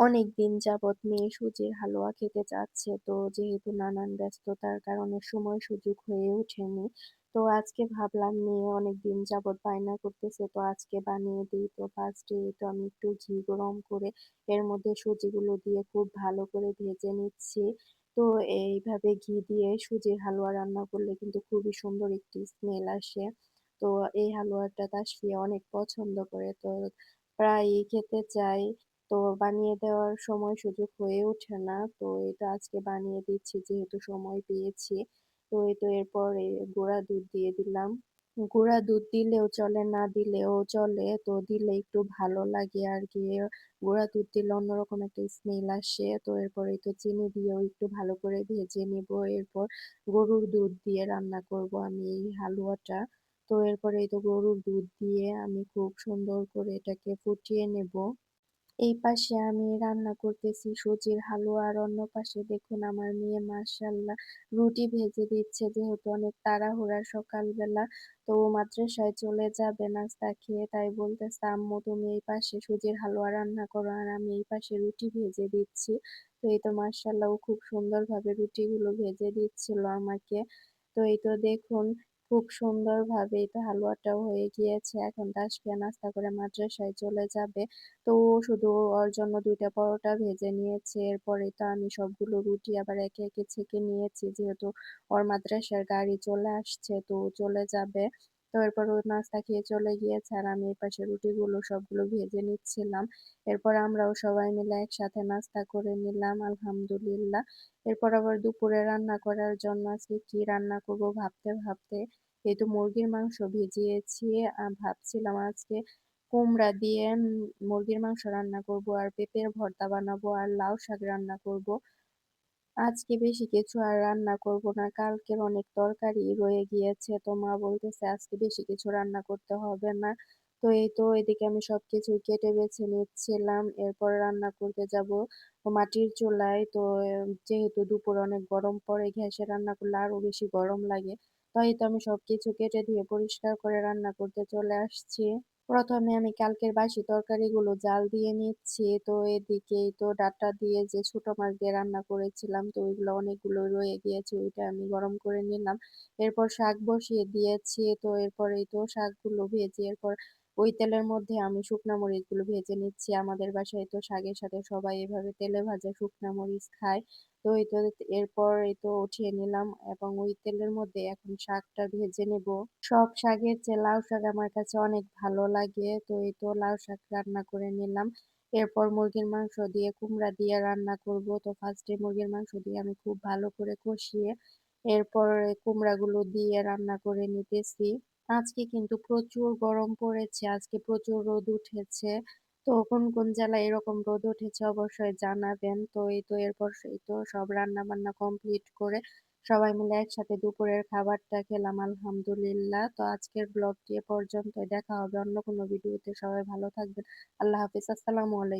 অনেকদিন যাবৎ মেয়ে সুজির হালুয়া খেতে চাচ্ছে। তো যেহেতু নানান ব্যস্ততার কারণে সময় সুযোগ হয়ে ওঠেনি। তো আজকে ভাবলাম মেয়ে অনেকদিন যাবৎ বায়না করতেছে, তো আজকে বানিয়ে দিই। তো ফার্স্টে তো আমি একটু ঘি গরম করে এর মধ্যে সুজিগুলো দিয়ে খুব ভালো করে ভেজে নিচ্ছি। তো এইভাবে ঘি দিয়ে সুজির হালুয়া রান্না করলে কিন্তু খুবই সুন্দর একটি স্মেল আসে। তো এই হালুয়াটা তাসফিয়া অনেক পছন্দ করে। তো প্রায়ই খেতে চায়। তো বানিয়ে দেওয়ার সময় সুযোগ হয়ে ওঠে না। তো এটা আজকে বানিয়ে দিচ্ছি যেহেতু সময় পেয়েছি। তো এই তো এরপরে গুঁড়া দুধ দিয়ে দিলাম। গুঁড়া দুধ দিলেও চলে, না দিলেও চলে। তো দিলে একটু ভালো লাগে আর কি গুঁড়া দুধ দিলে অন্যরকম একটা স্মেল আসে। তো এরপরে তো চিনি দিয়েও একটু ভালো করে ভেজে নিবো। এরপর গরুর দুধ দিয়ে রান্না করব আমি এই হালুয়াটা। তো এরপরে এই তো গরুর দুধ দিয়ে আমি খুব সুন্দর করে এটাকে ফুটিয়ে নেব। এই পাশে আমি রান্না করতেছি সুজির হালুয়া আর অন্য পাশে দেখুন আমার মেয়ে মাশাআল্লাহ রুটি ভেজে দিচ্ছে যেহেতু অনেক তাড়াহুড়া সকালবেলা। তো মাদ্রাসায় চলে যাবে নাস্তা খেয়ে তাই বলতেছে, আম্মু, তুমি এই পাশে সুজির হালুয়া রান্না করো আর আমি এই পাশে রুটি ভেজে দিচ্ছি। তো এই তো মাশাআল্লাহ ও খুব সুন্দরভাবে রুটিগুলো ভেজে দিচ্ছিল আমাকে। তো এই তো দেখুন খুব সুন্দরভাবে তো হালুয়াটাও হয়ে গিয়েছে। এখন তাসফিয়া নাস্তা করে মাদ্রাসায় চলে যাবে। তো শুধু ওর জন্য দুইটা পরোটা ভেজে নিয়েছে। এরপরে তো আমি সবগুলো রুটি আবার একে একে ছেঁকে নিয়েছি। যেহেতু ওর মাদ্রাসার গাড়ি চলে আসছে, তো চলে যাবে। তো এরপর ও নাস্তা খেয়ে চলে গিয়েছে আর আমি এপাশে রুটিগুলো সবগুলো ভেজে নিচ্ছিলাম। এরপর আমরাও সবাই মিলে একসাথে নাস্তা করে নিলাম, আলহামদুলিল্লাহ। এরপর আবার দুপুরে রান্না করার জন্য আজকে কি রান্না করব ভাবতে ভাবতে এই তো মুরগির মাংস ভিজিয়েছি ভাবছিলাম আজকে কুমড়া দিয়ে মুরগির মাংস রান্না করব আর পেঁপের ভর্তা বানাবো আর লাউ শাক রান্না করব। আজকে বেশি কিছু আর রান্না করব না, কালকের অনেক তরকারি রয়ে গিয়েছে। তো মা বলতেছে, আজকে বেশি কিছু রান্না করতে হবে না। তো এই তো এদিকে আমি সবকিছু কেটে বেছে নিচ্ছিলাম। এরপর রান্না করতে যাব মাটির চুলায়। তো যেহেতু দুপুর অনেক গরম পড়ে গ্যাসে রান্না করলে আরও বেশি গরম লাগে। তাই তো আমি সবকিছু কেটে ধুয়ে পরিষ্কার করে রান্না করতে চলে আসছি। প্রথমে আমি কালকের বাসি তরকারিগুলো জাল দিয়ে নিচ্ছি। তো এদিকেই তো ডাটা দিয়ে যে ছোট মাছ দিয়ে রান্না করেছিলাম, তো ওইগুলো অনেকগুলো রয়ে গিয়েছে, ওইটা আমি গরম করে নিলাম। এরপর শাক বসিয়ে দিয়েছি, তো এরপরেই তো শাকগুলো ভেজে এরপর ওই তেলের মধ্যে আমি শুকনা মরিচগুলো ভেজে নিচ্ছি। আমাদের বাসায় তো শাকের সাথে সবাই এভাবে তেলে ভাজা শুকনা মরিচ খায়। তো এই তো এরপর এই তো উঠিয়ে নিলাম এবং ওই তেলের মধ্যে এখন শাকটা ভেজে নেব। সব শাকের চেয়ে লাউ শাক আমার কাছে অনেক ভালো লাগে। তো এই তো লাউ শাক রান্না করে নিলাম। এরপর মুরগির মাংস দিয়ে কুমড়া দিয়ে রান্না করব। তো ফার্স্টে মুরগির মাংস দিয়ে আমি খুব ভালো করে কষিয়ে এরপর কুমড়াগুলো দিয়ে রান্না করে নিতেছি। আজকে কিন্তু প্রচুর গরম পড়েছে, আজকে প্রচুর রোদ উঠেছে। তো কোন কোন জেলায় এরকম রোদ উঠেছে অবশ্যই জানাবেন। তো এই তো এরপর এই তো সব রান্না বান্না কমপ্লিট করে সবাই মিলে একসাথে দুপুরের খাবারটা খেলাম, আলহামদুলিল্লাহ। তো আজকের ব্লগটি এ পর্যন্তই। দেখা হবে অন্য কোনো ভিডিওতে সবাই ভালো থাকবেন। আল্লাহ হাফিজ। আসসালামু আলাইকুম।